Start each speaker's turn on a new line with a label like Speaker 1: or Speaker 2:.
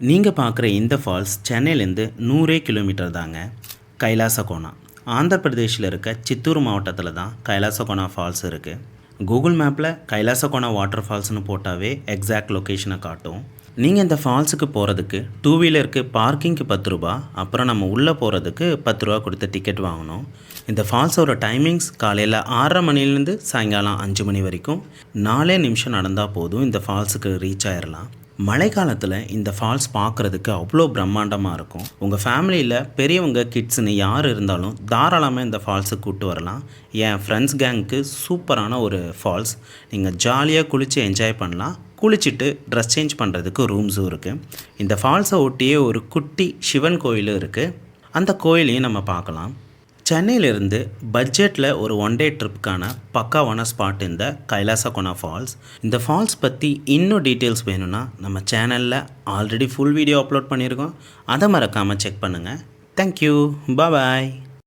Speaker 1: நீங்கள் பார்க்குற இந்த ஃபால்ஸ் சென்னையிலேருந்து நூறே கிலோமீட்டர் தாங்க கைலாசகோனா ஆந்திர பிரதேஷில் இருக்க சித்தூர் மாவட்டத்தில் தான் கைலாசகோனா ஃபால்ஸ் இருக்குது கூகுள் மேப்பில் கைலாசகோனா வாட்டர் ஃபால்ஸ்னு போட்டாவே எக்ஸாக்ட் லொக்கேஷனை காட்டும். நீங்கள் இந்த ஃபால்ஸுக்கு போகிறதுக்கு டூ வீலருக்கு பார்க்கிங்க்கு பத்து ரூபா அப்புறம் நம்ம உள்ளே போகிறதுக்கு பத்து ரூபா கொடுத்து டிக்கெட் வாங்கணும். இந்த ஃபால்ஸோட டைமிங்ஸ் காலையில் ஆறரை மணிலேருந்து சாயங்காலம் அஞ்சு மணி வரைக்கும். நாலே நிமிஷம் நடந்தால் போதும் இந்த ஃபால்ஸுக்கு ரீச் ஆயிடலாம் மழை காலத்தில் இந்த ஃபால்ஸ் பார்க்குறதுக்கு அவ்வளோ பிரம்மாண்டமாக இருக்கும். உங்கள் ஃபேமிலியில் பெரியவங்க கிட்ஸ்னு யார் இருந்தாலும் தாராளமாக இந்த ஃபால்ஸுக்கு கூப்பிட்டு வரலாம். என் ஃப்ரெண்ட்ஸ் கேங்க்கு சூப்பரான ஒரு ஃபால்ஸ் நீங்கள் ஜாலியாக குளித்து என்ஜாய் பண்ணலாம். குளிச்சுட்டு ட்ரெஸ் சேஞ்ச் பண்ணுறதுக்கு ரூம்ஸும் இருக்குது இந்த ஃபால்ஸை ஒட்டியே ஒரு குட்டி சிவன் கோயிலும் இருக்குது அந்த கோயிலையும் நம்ம பார்க்கலாம். சென்னையிலிருந்து பட்ஜெட்டில் ஒரு ஒன் டே ட்ரிப்புக்கான பக்காவான ஸ்பாட் இந்த கைலாசகோனா ஃபால்ஸ் இந்த ஃபால்ஸ் பற்றி இன்னும் டீட்டெயில்ஸ் வேணும்னா நம்ம சேனலில் ஆல்ரெடி ஃபுல் வீடியோ அப்லோட் பண்ணியிருக்கோம். அதை மறக்காமல் செக் பண்ணுங்கள் தேங்க்யூ பாய்